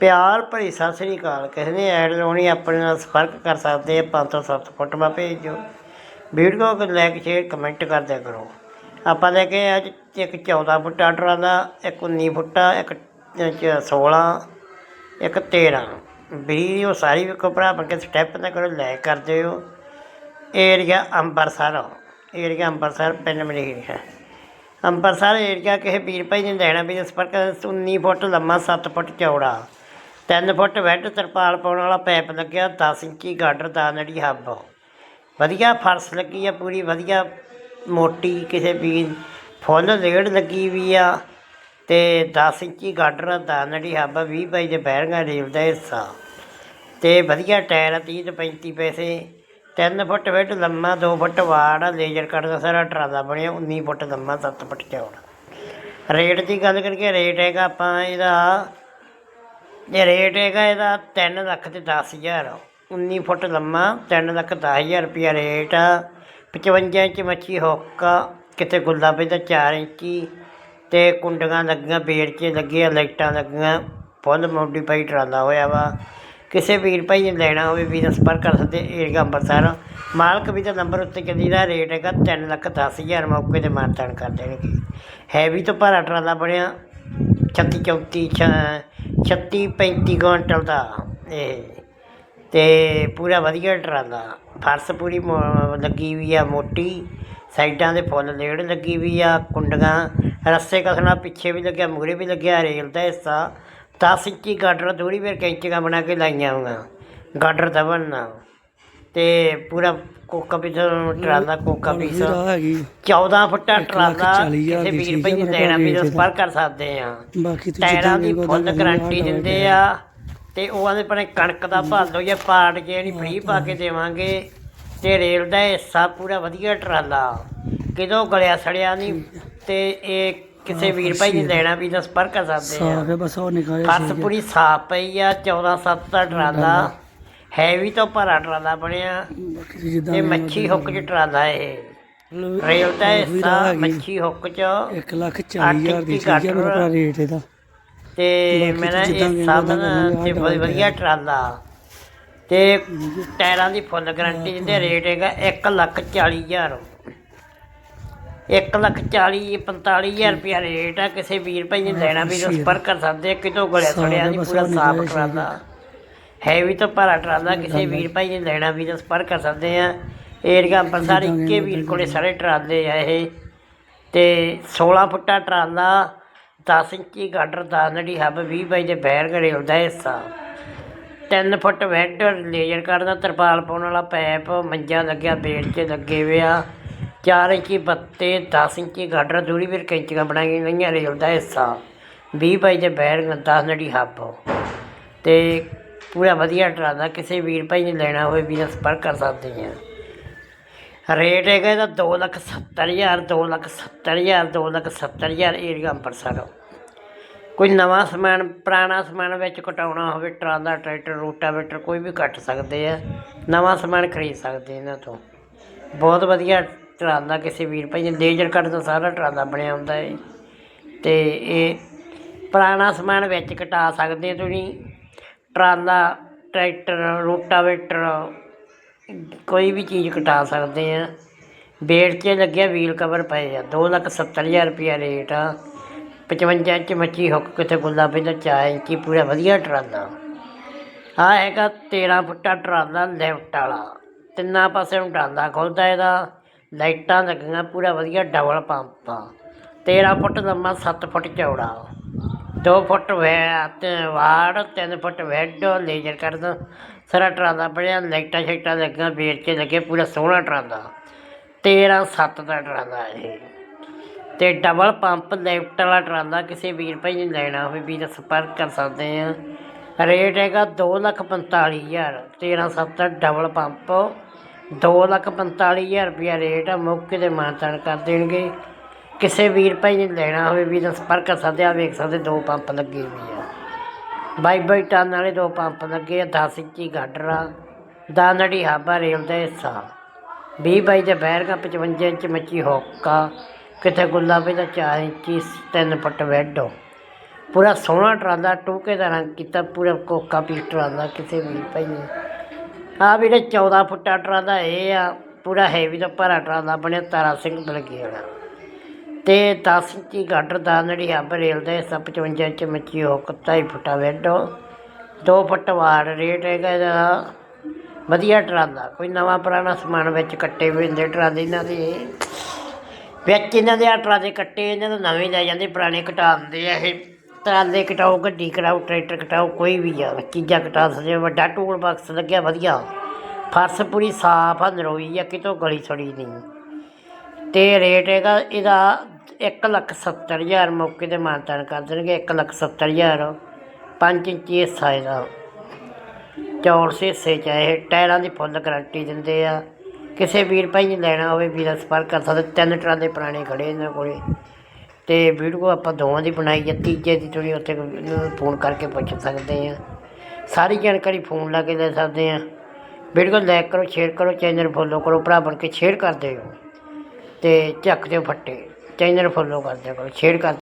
ਪਿਆਰ ਭਰੀ ਸਤਿ ਸ੍ਰੀ ਅਕਾਲ। ਕਿਸੇ ਨੇ ਐਡ ਲਾਉਣੀ, ਆਪਣੇ ਨਾਲ ਸੰਪਰਕ ਕਰ ਸਕਦੇ ਆ 507 ਫੋਟੋਆਂ ਭੇਜੋ। ਵੀਡੀਓ ਨੂੰ ਲਾਈਕ ਸ਼ੇਅਰ ਕਮੈਂਟ ਕਰ ਕਰੋ। ਆਪਾਂ ਲੈ ਕੇ ਅੱਜ ਇੱਕ 14 ਫੁੱਟਾ ਦਾ, ਇੱਕ 19 ਫੁੱਟਾ, ਇੱਕ ਚ 16 ਇੱਕ 13 ਵੀਡੀਓ ਸਾਰੀ ਵੇਖੋ ਭਰਾ ਬਣ ਕੇ ਸਟੈਪ ਨਾ ਕਰੋ ਲਾਈਕ ਕਰ ਦਿਓ। ਏਰੀਆ ਅੰਬਰਸਰ। ਏਰੀਆ ਅੰਬਰਸਰ, ਪਿੰਡ ਮਲੀਰ। ਹੈ ਅੰਬਰਸਰ ਏਰੀਆ ਕਿਸੇ ਵੀਰ ਭਾਈ ਨੇ ਲੈਣਾ ਵੀ ਸੰਪਰਕ 19 ਫੁੱਟ, ਲੰਮਾ 7 ਫੁੱਟ ਚੌੜਾ। 3 ਫੁੱਟ ਵੈੱਡ ਤਰਪਾਲ ਪਾਉਣ ਵਾਲਾ ਪੈਪ ਲੱਗਿਆ 10 ਇੰਚੀ ਗਾਡਰ ਦਾ ਨੜੀ ਹੱਬ। ਵਧੀਆ ਫਰਸ਼ ਲੱਗੀ ਆ ਪੂਰੀ, ਵਧੀਆ ਮੋਟੀ ਕਿਸੇ ਵੀਰ ਫੁੱਲ ਲੇੜ ਲੱਗੀ ਵੀ ਆ ਤੇ 10 ਇੰਚੀ ਗਾਡਰ ਦਾ ਨੜੀ ਹੱਬ 20 ਬਾਈ ਦੇ ਬੈਰਿੰਗਾਂ ਰੇਲ ਦਾ ਹਿੱਸਾ। ਤੇ ਵਧੀਆ ਟਾਇਰ ਆ 30 ਤੋਂ 35 ਪੈਸੇ। 3 ਫੁੱਟ ਵੈੱਡ ਲੰਮਾ 2 ਫੁੱਟ ਵਾੜ, ਲੇਜ਼ਰ ਕੱਟ ਦਾ ਸਾਰਾ ਟਰਾਲਾ ਬਣਿਆ 19 ਫੁੱਟ ਲੰਮਾ 7 ਫੁੱਟ ਚੌੜਾ। ਰੇਟ ਦੀ ਗੱਲ ਕਰੀਏ, ਰੇਟ ਹੈਗਾ ਆਪਾਂ ਇਹਦਾ ਇਹ ਰੇਟ ਹੈਗਾ ਇਹਦਾ 3 ਲੱਖ ਤੇ 10000 19 ਫੁੱਟ ਲੰਮਾ 3 ਲੱਖ 10000 ਰੁਪਿਆ ਰੇਟ ਆ। 55 ਇੰਚ ਮੱਛੀ ਹੋਕਾ ਕਿਤੇ ਗੁੱਲਾ ਪੈਂਦਾ 4 ਇੰਚੀ। ਤੇ ਕੁੰਡੀਆਂ ਲੱਗੀਆਂ ਬੇੜ 'ਚ ਲੱਗੇ ਲਾਈਟਾਂ ਲੱਗੀਆਂ, ਫੁੱਲ ਮੋਡੀਫਾਈ ਟਰਾਲਾ ਹੋਇਆ ਵਾ। ਕਿਸੇ ਵੀਰ ਭਾਈ ਨੇ ਲੈਣਾ ਹੋਵੇ ਵੀ ਸੰਪਰਕ ਕਰ ਸਕਦੇ ਏਰੀਆ ਅੰਮ੍ਰਿਤਸਰ। ਮਾਲਕ ਵੀ ਦਾ ਨੰਬਰ ਉੱਤੇ ਚੱਲੀ ਦਾ ਰੇਟ ਹੈਗਾ 3 ਲੱਖ 10000 ਮੌਕੇ ਤੇ ਮਾਨਤਾਨ ਕਰ ਦੇਣਗੇ। ਹੈਵੀ ਤੋਂ ਭਾਰਾ ਟਰਾਲਾ ਬਣਿਆ 36 34 36 35 ਕੁਇੰਟਲ ਦਾ ਇਹ ਤੇ ਪੂਰਾ ਵਧੀਆ ਟਰਾਲਾ। ਫਰਸ਼ ਪੂਰੀ ਮੋ- ਲੱਗੀ ਵੀ ਆ ਮੋਟੀ, ਸਾਈਡਾਂ ਦੇ ਫੁੱਲ ਲੇੜ ਲੱਗੀ ਵੀ ਆ, ਕੁੰਡੀਆਂ ਰੱਸੇ ਕਸਣਾ ਪਿੱਛੇ ਵੀ ਲੱਗਿਆ ਮੂਰੇ ਵੀ ਲੱਗਿਆ, ਰੇਲ ਦਾ ਹਿੱਸਾ। 10 ਇੰਚੀ ਗਾਡਰ ਥੋੜੀ ਫਿਰ ਕੈਂਚੀਆਂ ਬਣਾ ਕੇ ਲਾਈਆਂ ਹੋਈਆਂ, ਗਾਡਰ ਦਬਨ ਨਾਲ ਤੇ ਪੂਰਾ ਕੋਕਾ ਪੀਸ ਟਰਾਲਾ ਕੋਕਾ ਪੀਸ ਹੈਗੀ 14 ਫੁੱਟਾ ਟਰਾਲਾ ਕਿਸੇ ਦੀ ਵੀਰ ਭਾਈ ਨੇ ਲੈਣਾ ਵੀ। ਸੰਪਰਕ ਕਰ ਸਕਦੇ ਆ। ਬਾਕੀ ਤੂੰ ਟਾਇਰਾਂ ਦੀ ਫੁੱਲ ਗਾਰੰਟੀ ਦਿੰਦੇ ਆ। ਤੇ ਉਹ ਆਂਦੇ ਪਣੇ ਕਣਕ ਦਾ ਭਾਲੋ ਜਾਂ ਪਾੜ ਕੇ ਜਿਹੜੀ ਫਰੀ ਪਾ ਕੇ ਦੇਵਾਂਗੇ। ਤੇ ਰੇਲ ਦਾ ਹਿੱਸਾ ਪੂਰਾ ਵਧੀਆ ਟਰਾਲਾ। ਕਿਦੋਂ ਗਲਿਆ ਸੜਿਆ ਨਹੀਂ ਤੇ ਇਹ ਕਿਸੇ ਵੀਰ ਭਾਈ ਨੇ ਲੈਣਾ ਵੀ ਤਾਂ ਸੰਪਰਕ ਕਰ ਸਕਦੇ ਆ। ਸਾਫ਼ ਹੈ ਬਸ ਉਹ ਫਰਸ਼ ਪੂਰੀ ਸਾਫ਼ ਪਈ ਆ 14 7 ਦਾ ਟਰਾਲਾ। ਹੈਵੀ ਤੋਂ ਭਰਾ ਟਰਾਲਾ ਬਣਿਆ। ਬਾਕੀ ਜਿੱਦਾਂ ਵੀ ਮੱਛੀ ਹੁੱਕ ਚ ਟਰਾਲਾ ਇਹ। ਮਤਲਬ ਰੇਲ ਦਾ ਵੀ ਹਿੱਸਾ ਰਾਹ ਹੈਗੀ। ਮੱਛੀ ਹੁੱਕ ਚ। 1 ਲੱਖ 40 ਹਜ਼ਾਰ ਦੀ ਚੀਜ਼ ਮੇਰਾ ਭਰਾ ਰੇਟ ਇਹਦਾ। ਤੇ ਬਾਕੀ ਜਿੱਦਾਂ ਵੀ ਇਹ ਸਾਧਨ ਤੇ ਬਹੁਤ ਡਬਲ ਵਧੀਆ ਟਰਾਲਾ ਤੇ ਟਾਇਰਾਂ ਦੀ ਫੁੱਲ ਗਾਰੰਟੀ ਦਿੰਦੇ ਰੇਟ ਹੈਗਾ 1 ਲੱਖ 40 ਹਜ਼ਾਰ। 1 ਲੱਖ 40 45000 ਰੁਪਿਆ ਰੇਟ ਆ। ਕਿਸੇ ਵੀਰ ਭਾਈ ਨੇ ਲੈਣਾ ਵੀ ਸੰਪਰਕ ਕਰ ਸਕਦੇ ਆ ਕਿਤੋਂ ਗਲਿਆ ਹੈ, ਨਹੀਂ ਪੂਰਾ ਸਾਫ਼ ਨਿਕਲਿਆ ਟਰਾਲਾ ਹੈਵੀ ਤੋਂ ਭਾਰਾ ਟਰਾਲਾ ਕਿਸੇ ਵੀਰ ਭਾਈ ਨੇ ਲੈਣਾ ਵੀ ਤਾਂ ਸੰਪਰਕ ਕਰ ਸਕਦੇ ਆ। ਏਰੀਆ ਅੰਬਰਸਰ ਇੱਕੇ ਵੀਰ ਕੋਲੇ ਸਾਰੇ ਟਰਾਲੇ ਆ ਇਹ। ਤੇ 16 ਫੁੱਟਾ ਟਰਾਲਾ 10 ਇੰਚੀ ਗਾਡਰ ਦਾ ਨੜੀ ਹੱਬ 20 ਬਾਈ ਦੇ ਬੈਰ ਘੜੇ ਹੁੰਦਾ ਹਿੱਸਾ। 3 ਫੁੱਟ ਵੈਡ ਲੇਜ਼ਰ ਕੱਢਦਾ ਤਰਪਾਲ ਪਾਉਣ ਵਾਲਾ ਪੈਪ ਮੰਜਾ ਲੱਗਿਆ ਬੇੜ 'ਚ ਲੱਗੇ ਹੋਏ ਆ। 4 ਇੰਚੀ ਬੱਤੇ 10 ਇੰਚੀ ਗਾਡਰ ਦੂਰੀ ਵੀਰ ਕੈਂਚੀਆਂ ਬਣਾਈਆਂ ਗਈਆਂ ਰੇਲ ਦਾ ਹਿੱਸਾ। 20 ਬਾਈ ਦੇ ਬੈਰ 10 ਨੜੀ ਹੱਬ। ਤੇ ਪੂਰਾ ਵਧੀਆ ਟਰਾਲਾ ਕਿਸੇ ਵੀਰ ਭਾਈ ਨੇ ਲੈਣਾ ਹੋਵੇ ਵੀ ਸੰਪਰਕ ਕਰ ਸਕਦੇ ਆ। ਰੇਟ ਹੈਗਾ ਇਹਦਾ ਦੋ ਲੱਖ ਸੱਤਰ ਹਜ਼ਾਰ, ਦੋ ਲੱਖ ਸੱਤਰ ਹਜ਼ਾਰ, ਦੋ ਲੱਖ ਸੱਤਰ ਹਜ਼ਾਰ ਏਰੀਆ ਅੰਮ੍ਰਿਤਸਰ। ਕੋਈ ਨਵਾਂ ਸਮਾਨ, ਪੁਰਾਣਾ ਸਮਾਨ ਵਿੱਚ ਕਟਾਉਣਾ ਹੋਵੇ, ਟਰਾਲਾ, ਟਰੈਕਟਰ, ਰੂਟਾਵੇਟਰ, ਕੋਈ ਵੀ ਕੱਟ ਸਕਦੇ ਆ। ਨਵਾਂ ਸਮਾਨ ਖਰੀਦ ਸਕਦੇ ਇਹਨਾਂ ਤੋਂ। ਬਹੁਤ ਵਧੀਆ ਟਰਾਲਾ ਕਿਸੇ ਵੀਰ ਭਾਈ ਨੇ, ਲੇਜ਼ਰ ਕੱਟ ਤੋਂ ਸਾਰਾ ਟਰਾਲਾ ਬਣਿਆ ਹੁੰਦਾ ਹੈ ਤੇ ਇਹ ਪੁਰਾਣਾ ਸਮਾਨ ਵਿੱਚ ਕਟਾ ਸਕਦੇ ਤੁਸੀਂ। ਟਰਾਲਾ ਟਰੈਕਟਰ, ਰੋਟਾਵੇਟਰ, ਕੋਈ ਵੀ ਚੀਜ਼ ਕਟਾ ਸਕਦੇ ਹਾਂ ਬੇੜ 'ਚ ਲੱਗਿਆ ਵੀਲ ਕਵਰ ਪਏ ਆ। ਦੋ ਲੱਖ ਸੱਤਰ ਹਜ਼ਾਰ ਰੁਪਿਆ ਰੇਟ ਆ। 55 ਇੰਚ ਮੱਛੀ ਹੁੱਕ ਕਿਤੇ ਗੁੱਲਾ ਪੈਂਦਾ? 4 ਇੰਚੀ ਪੂਰਾ ਵਧੀਆ ਟਰਾਲਾ। ਆ ਹੈਗਾ 13 ਫੁੱਟਾ ਟਰਾਲਾ ਲੈਫਟ ਵਾਲਾ। ਤਿੰਨਾਂ ਪਾਸੇ ਨੂੰ ਟਰਾਲਾ ਖੁੱਲਦਾ ਇਹਦਾ। ਲਾਈਟਾਂ ਲੱਗੀਆਂ, ਪੂਰਾ ਵਧੀਆ ਡਬਲ ਪੰਪ ਆ। 13 ਫੁੱਟ ਲੰਮਾ 7 ਫੁੱਟ ਚੌੜਾ। 2 ਫੁੱਟ ਵੈ ਵਾੜ 3 ਫੁੱਟ ਵੈਡ, ਲੇਜ਼ਰ ਕਰਦਾ। ਸਾਰਾ ਟਰਾਲਾ ਬਣਿਆ, ਲਾਈਟਾਂ ਸ਼ਾਈਟਾਂ ਲੱਗੀਆਂ ਬੇਰ 'ਚ ਲੱਗੇ, ਪੂਰਾ ਸੋਹਣਾ ਟਰਾਲਾ। 13 7 ਦਾ ਟਰਾਲਾ ਇਹ। ਤੇ ਡਬਲ ਪੰਪ ਲੈਫਟ ਵਾਲਾ ਟਰਾਲਾ ਕਿਸੇ ਵੀਰ ਭਾਈ ਨੇ ਲੈਣਾ ਹੋਵੇ, ਵੀਰ ਤਾਂ ਸੰਪਰਕ ਕਰ ਸਕਦੇ ਆ ਰੇਟ ਹੈਗਾ ਦੋ ਲੱਖ ਪੰਤਾਲੀ ਹਜ਼ਾਰ। ਤੇਰਾਂ ਸੱਤ ਡਬਲ ਪੰਪ ਦੋ ਲੱਖ ਪੰਤਾਲੀ ਹਜ਼ਾਰ ਰੁਪਇਆ ਰੇਟ ਆ, ਮੌਕੇ ਤੇ ਮਾਨਤਾਨ ਕਰ ਦੇਣਗੇ। ਕਿਸੇ ਵੀਰ ਭਾਈ ਨੇ ਲੈਣਾ ਹੋਵੇ ਵੀ ਤਾਂ ਸੰਪਰਕ ਕਰ ਸਕਦੇ ਆ, ਵੇਖ ਸਕਦੇ ਦੋ ਪੰਪ ਲੱਗੇ ਹੋਏ ਆ। ਬਾਈ ਬਾਈ ਟਨ ਵਾਲੇ ਦੋ ਪੰਪ ਲੱਗੇ ਆ 10 ਇੰਚੀ ਗਾਡਰ ਆ ਦਾਨੜੀ ਹਾਬਾ ਰੇਲ ਦਾ ਹਿੱਸਾ। 20 ਬਾਈ ਦੇ ਬੈਰਗਾ 55 ਇੰਚ ਮੱਚੀ ਹੋਕਾ ਕਿਤੇ ਗੁੱਲਾਬੇ ਦਾ 4 ਇੰਚੀ 3 ਫੁੱਟ ਵੈਡੋ। ਪੂਰਾ ਸੋਹਣਾ ਟਰਾਲਾ, ਟੋਕੇ ਦਾ ਰੰਗ ਕੀਤਾ, ਪੂਰਾ ਕੋਕਾ ਪੀ ਟਰਾਲਾ ਕਿਸੇ ਵੀ ਭਾਈ ਨੇ। ਆ ਵੀਰੇ 14 ਫੁੱਟਾ ਟਰਾਲਾ ਇਹ ਆ, ਪੂਰਾ ਹੈਵੀ ਦਾ ਭਰਾ ਟਰਾਲਾ ਬਣਿਆ, ਤਾਰਾ ਸਿੰਘ ਦਲਗੀ ਵਾਲਾ ਤੇ 10 ਇੰਚੀ ਗਾਡਰ ਦਾ ਨੜੀ ਹੱਬ ਰੇਲ ਦਾ ਹਿੱਸਾ 55 ਇੰਚ ਮੱਚੀ ਹੋ ਕੁੱਤਾ ਹੀ ਫੁੱਟਾ ਵੈਡੋ 2 ਫੁੱਟ ਵਾਰ ਰੇਟ ਹੈਗਾ ਇਹਦਾ। ਵਧੀਆ ਟਰਾਲਾ, ਕੋਈ ਨਵਾਂ ਪੁਰਾਣਾ ਸਮਾਨ ਵਿੱਚ ਕੱਟੇ ਹੋਏ ਹੁੰਦੇ ਟਰਾਲੇ ਇਹਨਾਂ ਦੇ। ਵਿੱਚ ਇਹਨਾਂ ਦੇ ਆ ਟਰਾਲੇ ਕੱਟੇ, ਇਹਨਾਂ ਨੂੰ ਨਵੇਂ ਲੈ ਜਾਂਦੇ, ਪੁਰਾਣੇ ਕਟਾ ਦਿੰਦੇ ਆ ਇਹ। ਟਰਾਲੇ ਕਟਾਓ, ਗੱਡੀ ਕਟਾਓ, ਟਰੈਕਟਰ ਕਟਾਓ, ਕੋਈ ਵੀ ਆ, ਚੀਜ਼ਾਂ ਕਟਾ ਸਕਦੇ ਹੋ। ਵੱਡਾ ਟੂਲ ਬਾਕਸ ਲੱਗਿਆ, ਵਧੀਆ। ਫਰਸ਼ ਪੂਰੀ ਸਾਫ਼ ਆ, ਨਰੋਈ ਆ, ਕਿਤੋਂ ਗਲੀ ਸੜੀ ਨਹੀਂ। ਤੇ ਰੇਟ ਹੈਗਾ ਇਹਦਾ ਇੱਕ ਲੱਖ ਸੱਤਰ ਹਜ਼ਾਰ ਮੌਕੇ ਤੇ ਮਾਨਤਾਨ ਕਰ ਦੇਣਗੇ, ਇੱਕ ਲੱਖ ਸੱਤਰ ਹਜ਼ਾਰ ਪੰਜ ਇੰਚੀ ਹਿੱਸਾ ਇਹਦਾ ਚੌਰਸ ਹਿੱਸੇ ਚ ਇਹ, ਟਾਇਰਾਂ ਦੀ ਫੁੱਲ ਗਾਰੰਟੀ ਦਿੰਦੇ ਆ। ਕਿਸੇ ਵੀਰ ਭਾਈ ਨੇ ਲੈਣਾ ਹੋਵੇ, ਵੀਰਾ ਸੰਪਰਕ ਕਰ ਸਕਦੇ, ਤਿੰਨ ਟਰਾਂ ਦੇ ਪੁਰਾਣੇ ਖੜੇ ਇਹਨਾਂ ਕੋਲੇ। ਤੇ ਵੀਡੀਓ ਆਪਾਂ ਦੋਵਾਂ ਦੀ ਬਣਾਈ ਹੈ ਤੀਜੇ ਦੀ ਤੁਸੀਂ ਉੱਥੇ ਫੋਨ ਕਰਕੇ ਪੁੱਛ ਸਕਦੇ ਆ। ਸਾਰੀ ਜਾਣਕਾਰੀ ਫੋਨ ਲਾ ਕੇ ਲੈ ਸਕਦੇ ਆ। ਵੀਡੀਓ ਲਾਈਕ ਕਰੋ, ਸ਼ੇਅਰ ਕਰੋ, ਚੈਨਲ ਫੋਲੋ ਕਰੋ, ਭਰਾ ਬਣ ਕੇ ਸ਼ੇਅਰ ਕਰ ਦਿਓ। ਤੇ ਚੱਕ ਦਿਓ ਫੱਟੇ। ਚੈਨਲ ਫੋਲੋ ਕਰ ਦਿਓ ਕਰੋ ਸ਼ੇਅਰ ਕਰ